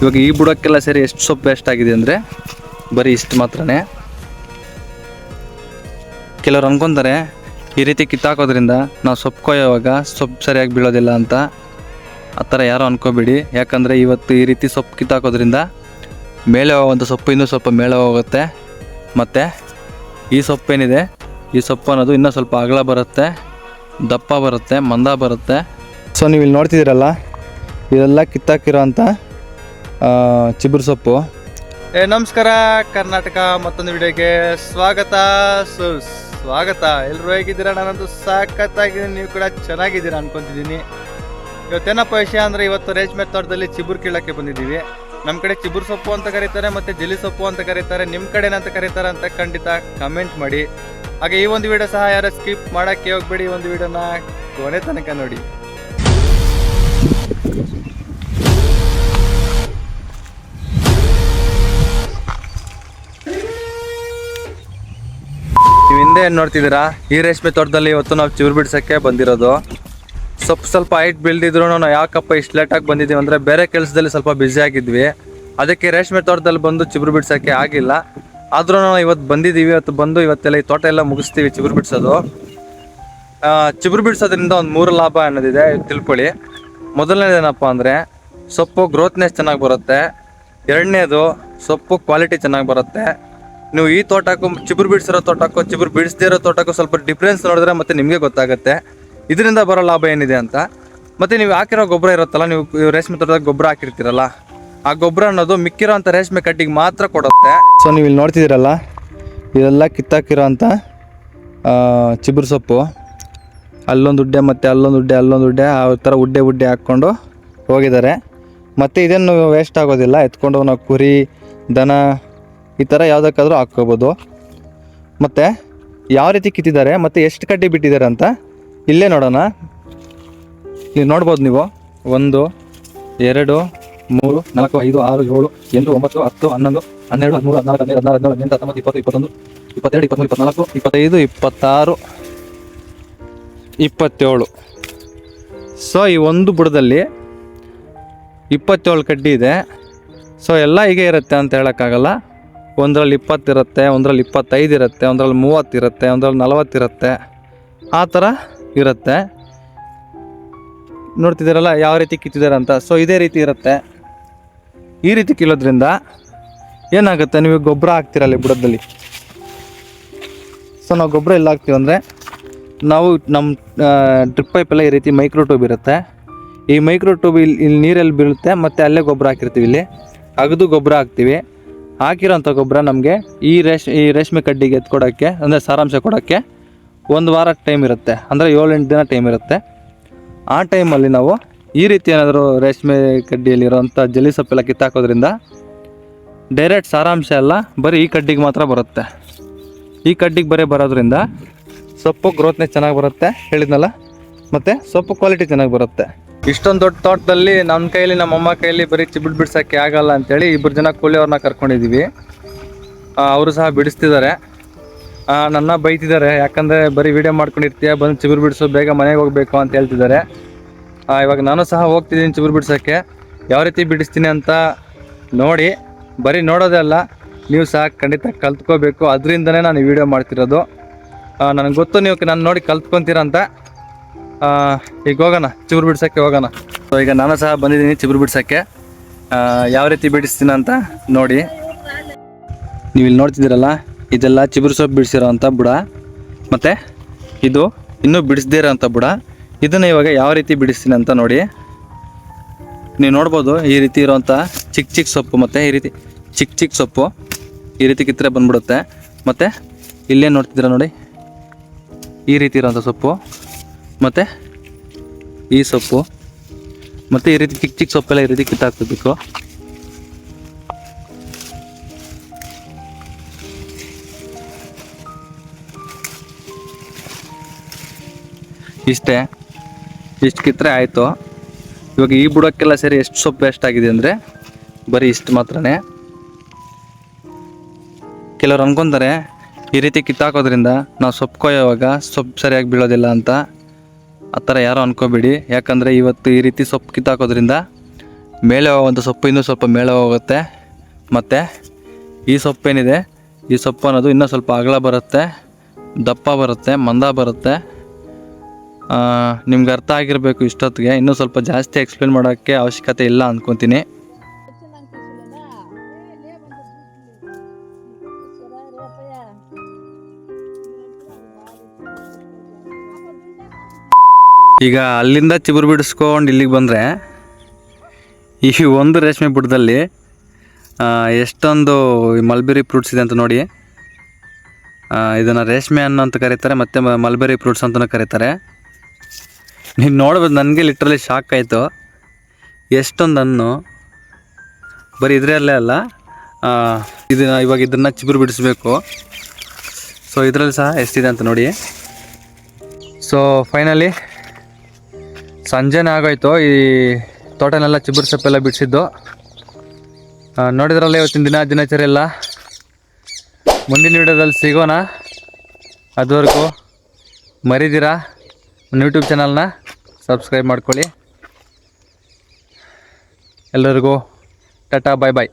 ಇವಾಗ ಈ ಬುಡಕ್ಕೆಲ್ಲ ಸೇರಿ ಎಷ್ಟು ಸೊಪ್ಪು ವೇಸ್ಟ್ ಆಗಿದೆ ಅಂದರೆ ಬರೀ ಇಷ್ಟು ಮಾತ್ರನೇ. ಕೆಲವ್ರು ಅನ್ಕೊಂತಾರೆ, ಈ ರೀತಿ ಕಿತ್ತಾಕೋದ್ರಿಂದ ನಾವು ಸೊಪ್ಪು ಕೊಯ್ಯೋವಾಗ ಸೊಪ್ಪು ಸರಿಯಾಗಿ ಬೀಳೋದಿಲ್ಲ ಅಂತ. ಆ ಥರ ಯಾರೂ ಅನ್ಕೋಬೇಡಿ. ಯಾಕಂದರೆ ಇವತ್ತು ಈ ರೀತಿ ಸೊಪ್ಪು ಕಿತ್ತಾಕೋದ್ರಿಂದ ಮೇಲೆ ಹೋಗುವಂಥ ಸೊಪ್ಪು ಇನ್ನೂ ಸ್ವಲ್ಪ ಮೇಲೆ ಹೋಗುತ್ತೆ. ಮತ್ತು ಈ ಸೊಪ್ಪೇನಿದೆ ಈ ಸೊಪ್ಪು ಅನ್ನೋದು ಇನ್ನೂ ಸ್ವಲ್ಪ ಅಗಲ ಬರುತ್ತೆ, ದಪ್ಪ ಬರುತ್ತೆ, ಮಂದ ಬರುತ್ತೆ. ಸೊ ನೀವು ಇಲ್ಲಿ ನೋಡ್ತಿದ್ದೀರಲ್ಲ ಇದೆಲ್ಲ ಕಿತ್ತಾಕಿರೋ ಅಂಥ ಚಿಗುರು ಸೊಪ್ಪು. ಏ, ನಮಸ್ಕಾರ. ಕರ್ನಾಟಕ ಮತ್ತೊಂದು ವಿಡಿಯೋಗೆ ಸ್ವಾಗತ. ಸು, ಸ್ವಾಗತ. ಎಲ್ಲರೂ ಹೇಗಿದ್ದೀರಾ? ನಾನಂತೂ ಸಾಕತ್ತಾಗಿದ್ದೀನಿ. ನೀವು ಕೂಡ ಚೆನ್ನಾಗಿದ್ದೀರಾ ಅನ್ಕೊಂತಿದ್ದೀನಿ. ಇವತ್ತೇನಪ್ಪ ವಿಷಯ ಅಂದರೆ ಇವತ್ತು ರೇಷ್ಮೆ ತೋಟದಲ್ಲಿ ಚಿಬುರು ಕೀಳಕ್ಕೆ ಬಂದಿದ್ದೀವಿ. ನಮ್ಮ ಕಡೆ ಚಿಬುರು ಸೊಪ್ಪು ಅಂತ ಕರೀತಾರೆ, ಮತ್ತು ಜಲಿ ಸೊಪ್ಪು ಅಂತ ಕರೀತಾರೆ ನಿಮ್ಮ ಕಡೆ ಏನಂತ ಕರೀತಾರೆ ಅಂತ ಖಂಡಿತ ಕಮೆಂಟ್ ಮಾಡಿ. ಹಾಗೆ ಈ ಒಂದು ವಿಡಿಯೋ ಸಹ ಯಾರು ಸ್ಕಿಪ್ ಮಾಡೋಕ್ಕೆ ಹೋಗ್ಬೇಡಿ. ಈ ಒಂದು ವಿಡಿಯೋನ ಕೊನೆ ತನಕ ನೋಡಿ. ಹಿಂದೆ ಏನು ನೋಡ್ತಿದ್ದೀರಾ? ಈ ರೇಷ್ಮೆ ತೋಟದಲ್ಲಿ ಇವತ್ತು ನಾವು ಚಿಗುರು ಬಿಡ್ಸೋಕ್ಕೆ ಬಂದಿರೋದು. ಸ್ವಲ್ಪ ಸ್ವಲ್ಪ ಹೈಟ್ ಬೆಳೆದಿದ್ರು ನಾವು ಯಾಕಪ್ಪ ಇಷ್ಟು ಲೇಟಾಗಿ ಬಂದಿದ್ದೀವಿ ಅಂದರೆ ಬೇರೆ ಕೆಲಸದಲ್ಲಿ ಸ್ವಲ್ಪ ಬ್ಯುಸಿ ಆಗಿದ್ವಿ. ಅದಕ್ಕೆ ರೇಷ್ಮೆ ತೋಟದಲ್ಲಿ ಬಂದು ಚಿಗುರು ಬಿಡ್ಸೋಕ್ಕೆ ಆಗಿಲ್ಲ. ಆದ್ರೂ ನಾವು ಇವತ್ತು ಬಂದಿದ್ದೀವಿ ಇವತ್ತು ಬಂದು ಇವತ್ತೆಲ್ಲ ಈ ತೋಟ ಎಲ್ಲ ಮುಗಿಸ್ತೀವಿ ಚಿಗುರು ಬಿಡ್ಸೋದು. ಆ, ಚಿಗುರು ಬಿಡ್ಸೋದ್ರಿಂದ ಒಂದು ಮೂರು ಲಾಭ ಅನ್ನೋದಿದೆ ತಿಳ್ಕೊಳ್ಳಿ. ಮೊದಲನೇದೇನಪ್ಪ ಅಂದರೆ ಸೊಪ್ಪು ಗ್ರೋತ್ನೆಸ್ ಚೆನ್ನಾಗಿ ಬರುತ್ತೆ. ಎರಡನೇದು ಸೊಪ್ಪು ಕ್ವಾಲಿಟಿ ಚೆನ್ನಾಗಿ ಬರುತ್ತೆ. ನೀವು ಈ ತೋಟಕ್ಕೂ ಚಿಗುರು ಬಿಡಿಸಿರೋ ತೋಟಕ್ಕೂ, ಚಿಗುರು ಬಿಡಿಸದೇ ಇರೋ ತೋಟಕ್ಕೂ ಸ್ವಲ್ಪ ಡಿಫ್ರೆನ್ಸ್ ನೋಡಿದ್ರೆ ಮತ್ತೆ ನಿಮಗೆ ಗೊತ್ತಾಗುತ್ತೆ. ಇದರಿಂದ ಬರೋ ಲಾಭ ಏನಿದೆ ಅಂತ. ಮತ್ತೆ ನೀವು ಹಾಕಿರೋ ಗೊಬ್ಬರ ಇರುತ್ತಲ್ಲ, ನೀವು ರೇಷ್ಮೆ ತೋಟದಾಗ ಗೊಬ್ಬರ ಹಾಕಿರ್ತೀರಲ್ಲ, ಆ ಗೊಬ್ಬರ ಅನ್ನೋದು ಮಿಕ್ಕಿರೋ ಅಂಥ ರೇಷ್ಮೆ ಕಟ್ಟಿಗೆ ಮಾತ್ರ ಕೊಡುತ್ತೆ. ಸೊ ನೀವು ಇಲ್ಲಿ ನೋಡ್ತಿದ್ದೀರಲ್ಲ, ಇದೆಲ್ಲ ಕಿತ್ತಾಕಿರೋ ಅಂಥ ಚಿಗುರು ಸೊಪ್ಪು. ಅಲ್ಲೊಂದು ಉಡ್ಡೆ ಮತ್ತು ಅಲ್ಲೊಂದು ಉಡ್ಡೆ ಅಲ್ಲೊಂದು ಉಡ್ಡೆ, ಆ ಥರ ಉಡ್ಡೆ ಉಡ್ಡೆ ಹಾಕ್ಕೊಂಡು ಹೋಗಿದ್ದಾರೆ. ಮತ್ತು ಇದನ್ನು ವೇಸ್ಟ್ ಆಗೋದಿಲ್ಲ, ಎತ್ಕೊಂಡು ನಾವು ಕುರಿ, ದನ ಈ ಥರ ಯಾವುದಕ್ಕಾದ್ರೂ ಹಾಕ್ಕೋಬೋದು. ಮತ್ತು ಯಾವ ರೀತಿ ಕಿತ್ತಿದ್ದಾರೆ ಮತ್ತು ಎಷ್ಟು ಕಡ್ಡಿ ಬಿಟ್ಟಿದ್ದಾರೆ ಅಂತ ಇಲ್ಲೇ ನೋಡೋಣ. ಇಲ್ಲಿ ನೋಡ್ಬೋದು ನೀವು. ಒಂದು, ಎರಡು, ಮೂರು, ನಾಲ್ಕು, ಐದು, ಆರು, ಏಳು, ಎಂಟು, ಒಂಬತ್ತು, ಹತ್ತು, ಹನ್ನೊಂದು, ಹನ್ನೆರಡು, ಹದಿಮೂರು, ಹದಿನಾಲ್ಕು ಹದಿನೈದು ಹದಿನಾರು, ಹದಿನೇಳು, ಹದಿನೆಂಟು, ಹತ್ತೊಂಬತ್ತು, ಇಪ್ಪತ್ತು, ಇಪ್ಪತ್ತೊಂದು, ಇಪ್ಪತ್ತೆರಡು ಇಪ್ಪತ್ತ್ಮೂರು ಇಪ್ಪತ್ನಾಲ್ಕು, ಇಪ್ಪತ್ತೈದು, ಇಪ್ಪತ್ತಾರು, ಇಪ್ಪತ್ತೇಳು. ಸೊ ಈ ಒಂದು ಬುಡದಲ್ಲಿ ಇಪ್ಪತ್ತೇಳು ಕಡ್ಡಿ ಇದೆ. ಸೊ ಎಲ್ಲ ಹೀಗೆ ಇರುತ್ತೆ ಅಂತ ಹೇಳೋಕ್ಕಾಗಲ್ಲ. ಒಂದರಲ್ಲಿ ಇಪ್ಪತ್ತಿರುತ್ತೆ ಒಂದರಲ್ಲಿ ಇಪ್ಪತ್ತೈದು ಇರುತ್ತೆ, ಒಂದರಲ್ಲಿ ಮೂವತ್ತಿರುತ್ತೆ ಒಂದರಲ್ಲಿ ನಲವತ್ತಿರುತ್ತೆ ಆ ಥರ ಇರುತ್ತೆ. ನೋಡ್ತಿದ್ದೀರಲ್ಲ, ಯಾವ ರೀತಿ ಕಿತ್ತಿದ್ದಾರೆ ಅಂತ. ಸೊ ಇದೇ ರೀತಿ ಇರುತ್ತೆ. ಈ ರೀತಿ ಕೀಳೋದ್ರಿಂದ ಏನಾಗುತ್ತೆ? ನೀವು ಗೊಬ್ಬರ ಹಾಕ್ತಿರಲ್ಲ ಬುಡದಲ್ಲಿ ಸೊ ನಾವು ಗೊಬ್ಬರ ಎಲ್ಲ ಹಾಕ್ತೀವಿ ಅಂದರೆ, ನಾವು ನಮ್ಮ ಡ್ರಿಪ್ ಪೈಪೆಲ್ಲ ಈ ರೀತಿ ಮೈಕ್ರೋ ಟ್ಯೂಬ್ ಇರುತ್ತೆ. ಈ ಮೈಕ್ರೋ ಟ್ಯೂಬ್ ಇಲ್ಲಿ ಇಲ್ಲಿ ನೀರಲ್ಲಿ ಬೀಳುತ್ತೆ, ಮತ್ತು ಅಲ್ಲೇ ಗೊಬ್ಬರ ಹಾಕಿರ್ತೀವಿ ಇಲ್ಲಿ. ಅಗದು ಗೊಬ್ಬರ ಹಾಕ್ತೀವಿ. ಹಾಕಿರೋಂಥ ಗೊಬ್ಬರ ನಮಗೆ ಈ ರೇಷ್, ಈ ರೇಷ್ಮೆ ಕಡ್ಡಿಗೆ ಎತ್ಕೊಡೋಕ್ಕೆ ಅಂದರೆ ಸಾರಾಂಶ ಕೊಡೋಕ್ಕೆ ಒಂದು ವಾರ ಟೈಮ್ ಇರುತ್ತೆ. ಅಂದರೆ ಏಳೆಂಟು ದಿನ ಟೈಮ್ ಇರುತ್ತೆ. ಆ ಟೈಮಲ್ಲಿ ನಾವು ಈ ರೀತಿ ಏನಾದರೂ ರೇಷ್ಮೆ ಕಡ್ಡಿಯಲ್ಲಿರೋಂಥ ಜಲಿ ಸೊಪ್ಪೆಲ್ಲ ಕಿತ್ತಾಕೋದ್ರಿಂದ ಡೈರೆಕ್ಟ್ ಸಾರಾಂಶ ಎಲ್ಲ ಬರೀ ಈ ಕಡ್ಡಿಗೆ ಮಾತ್ರ ಬರುತ್ತೆ. ಈ ಕಡ್ಡಿಗೆ ಬರೀ ಬರೋದ್ರಿಂದ ಸೊಪ್ಪು ಗ್ರೋತ್ನೇ ಚೆನ್ನಾಗಿ ಬರುತ್ತೆ. ಹೇಳಿದ್ನಲ್ಲ? ಮತ್ತು ಸೊಪ್ಪು ಕ್ವಾಲಿಟಿ ಚೆನ್ನಾಗಿ ಬರುತ್ತೆ. ಇಷ್ಟೊಂದು ದೊಡ್ಡ ತೋಟದಲ್ಲಿ ನಮ್ಮ ಕೈಯಲ್ಲಿ ನಮ್ಮ ಅಮ್ಮ ಕೈಯಲ್ಲಿ ಬರೀ ಚಿಬಿಟ್ ಬಿಡ್ಸೋಕ್ಕೆ ಆಗಲ್ಲ ಅಂತೇಳಿ ಇಬ್ಬರು ಜನ ಕೂಲಿಯವ್ರನ್ನ ಕರ್ಕೊಂಡಿದ್ದೀವಿ ಅವರು ಸಹ ಬಿಡಿಸ್ತಿದ್ದಾರೆ ನನ್ನ ಬೈತಿದ್ದಾರೆ ಯಾಕಂದರೆ ಬರೀ ವಿಡಿಯೋ ಮಾಡ್ಕೊಂಡಿರ್ತೀಯ, ಬಂದು ಚಿಗುರು ಬಿಡಿಸು, ಬೇಗ ಮನೆಗೆ ಹೋಗಬೇಕು ಅಂತ ಹೇಳ್ತಿದ್ದಾರೆ ಇವಾಗ ನಾನು ಸಹ ಹೋಗ್ತಿದ್ದೀನಿ ಚಿಗುರು ಬಿಡ್ಸೋಕ್ಕೆ. ಯಾವ ರೀತಿ ಬಿಡಿಸ್ತೀನಿ ಅಂತ ನೋಡಿ, ಬರೀ ನೋಡೋದೇ ಅಲ್ಲ, ನೀವು ಸಹ ಖಂಡಿತ ಕಲ್ತ್ಕೋಬೇಕು. ಅದರಿಂದನೇ ನಾನು ಈ ವಿಡಿಯೋ ಮಾಡ್ತಿರೋದು. ನನಗೆ ಗೊತ್ತು ನೀವು ನಾನು ನೋಡಿ ಕಲ್ತ್ಕೊತೀರ ಅಂತ. ಈಗ ಹೋಗೋಣ, ಚಿಗುರು ಬಿಡ್ಸೋಕ್ಕೆ ಹೋಗೋಣ. ಸೊ ಈಗ ನಾನು ಸಹ ಬಂದಿದ್ದೀನಿ ಚಿಗುರು ಬಿಡ್ಸೋಕ್ಕೆ. ಯಾವ ರೀತಿ ಬಿಡಿಸ್ತೀನಿ ಅಂತ ನೋಡಿ. ನೀವು ಇಲ್ಲಿ ನೋಡ್ತಿದ್ದೀರಲ್ಲ, ಇದೆಲ್ಲ ಚಿಗುರು ಸೊಪ್ಪು ಬಿಡಿಸಿರೋ ಅಂಥ ಬುಡ. ಮತ್ತು ಇದು ಇನ್ನೂ ಬಿಡಿಸದೇ ಇರೋ ಅಂಥ ಬುಡ. ಇದನ್ನು ಇವಾಗ ಯಾವ ರೀತಿ ಬಿಡಿಸ್ತೀನಿ ಅಂತ ನೋಡಿ. ನೀವು ನೋಡ್ಬೋದು, ಈ ರೀತಿ ಇರೋವಂಥ ಚಿಕ್ಕ ಚಿಕ್ಕ ಸೊಪ್ಪು ಮತ್ತು ಈ ರೀತಿ ಚಿಕ್ಕ ಚಿಕ್ಕ ಸೊಪ್ಪು ಈ ರೀತಿ ಕಿತ್ತರೆ ಬಂದ್ಬಿಡುತ್ತೆ. ಮತ್ತು ಇಲ್ಲೇ ನೋಡ್ತಿದ್ದೀರ ನೋಡಿ? ಈ ರೀತಿ ಇರೋವಂಥ ಸೊಪ್ಪು. ಮತ್ತು ಈ ಸೊಪ್ಪು, ಮತ್ತು ಈ ರೀತಿ ಚಿಕ್ಕ ಚಿಕ್ಕ ಸೊಪ್ಪೆಲ್ಲ ಈ ರೀತಿ ಕಿತ್ತಾಕ್ಬೇಕು ಇಷ್ಟೇ, ಇಷ್ಟು ಕಿತ್ತರೆ ಆಯಿತು. ಇವಾಗ ಈ ಬುಡಕ್ಕೆಲ್ಲ ಸೇರಿ ಎಷ್ಟು ಸೊಪ್ಪು ಎಷ್ಟಾಗಿದೆ ಆಗಿದೆ ಅಂದರೆ, ಬರೀ ಇಷ್ಟು ಮಾತ್ರನೇ. ಕೆಲವ್ರು ಅನ್ಕೊಂತಾರೆ, ಈ ರೀತಿ ಕಿತ್ತಾಕೋದ್ರಿಂದ ನಾವು ಸೊಪ್ಪು ಕೊಯ್ಯೋವಾಗ ಸೊಪ್ಪು ಸರಿಯಾಗಿ ಬೀಳೋದಿಲ್ಲ ಅಂತ. ಆ ಥರ ಯಾರೂ ಅನ್ಕೋಬೇಡಿ. ಯಾಕಂದರೆ ಇವತ್ತು ಈ ರೀತಿ ಸೊಪ್ಪು ಕಿತ್ತಾಕೋದ್ರಿಂದ ಮೇಲೆ ಹೋಗುವಂಥ ಸೊಪ್ಪು ಇನ್ನೂ ಸ್ವಲ್ಪ ಮೇಲೆ ಹೋಗುತ್ತೆ. ಮತ್ತು ಈ ಸೊಪ್ಪೇನಿದೆ? ಈ ಸೊಪ್ಪು ಅನ್ನೋದು ಇನ್ನೂ ಸ್ವಲ್ಪ ಅಗಲ ಬರುತ್ತೆ, ದಪ್ಪ ಬರುತ್ತೆ, ಮಂದ ಬರುತ್ತೆ. ನಿಮ್ಗೆ ಅರ್ಥ ಆಗಿರಬೇಕು ಇಷ್ಟೊತ್ತಿಗೆ. ಇನ್ನೂ ಸ್ವಲ್ಪ ಜಾಸ್ತಿ ಎಕ್ಸ್ಪ್ಲೇನ್ ಮಾಡೋಕ್ಕೆ ಅವಶ್ಯಕತೆ ಇಲ್ಲ ಅಂದ್ಕೊತೀನಿ ಈಗ ಅಲ್ಲಿಂದ ಚಿಬುರು ಬಿಡಿಸ್ಕೊಂಡು ಇಲ್ಲಿಗೆ ಬಂದರೆ ಈ ಒಂದು ರೇಷ್ಮೆ ಬುಡದಲ್ಲಿ ಎಷ್ಟೊಂದು ಮಲ್ಬೆರಿ ಫ್ರೂಟ್ಸ್ ಇದೆ ಅಂತ ನೋಡಿ. ಇದನ್ನು ರೇಷ್ಮೆ ಹಣ್ಣು ಅಂತ ಕರೀತಾರೆ, ಮತ್ತು ಮಲ್ಬೆರಿ ಫ್ರೂಟ್ಸ್ ಅಂತಲೂ ಕರೀತಾರೆ. ನೀವು ನೋಡ್ಬೋದು ನನಗೆ ಲಿಟ್ರಲಿ ಶಾಕ್ ಆಯಿತು. ಎಷ್ಟೊಂದು ಹಣ್ಣು. ಬರೀ ಇದರಲ್ಲೇ ಅಲ್ಲ ಇದನ್ನ ಇವಾಗ ಇದನ್ನು ಚಿಗುರು ಬಿಡಿಸ್ಬೇಕು. ಸೊ ಇದರಲ್ಲಿ ಸಹ ಎಷ್ಟಿದೆ ಅಂತ ನೋಡಿ. ಸೊ ಫೈನಲಿ ಸಂಜೆನೇ ಆಗೋಯ್ತು. ಈ ತೋಟನೆಲ್ಲ ಚಿಬ್ರು ಸೊಪ್ಪೆಲ್ಲ ಬಿಡಿಸಿದ್ದು ನೋಡಿದ್ರಲ್ಲ ಇವತ್ತಿನ ದಿನ, ದಿನಚರಿ ಎಲ್ಲ? ಮುಂದಿನ ವಿಡಿಯೋದಲ್ಲಿ ಸಿಗೋಣ. ಅದುವರೆಗೂ ಮರಿದಿರಾ? ನನ್ನ ಯೂಟ್ಯೂಬ್ ಚಾನಲ್ನ ಸಬ್ಸ್ಕ್ರೈಬ್ ಮಾಡ್ಕೊಳ್ಳಿ. ಎಲ್ಲರಿಗೂ ಟಾಟಾ, ಬಾಯ್ ಬಾಯ್.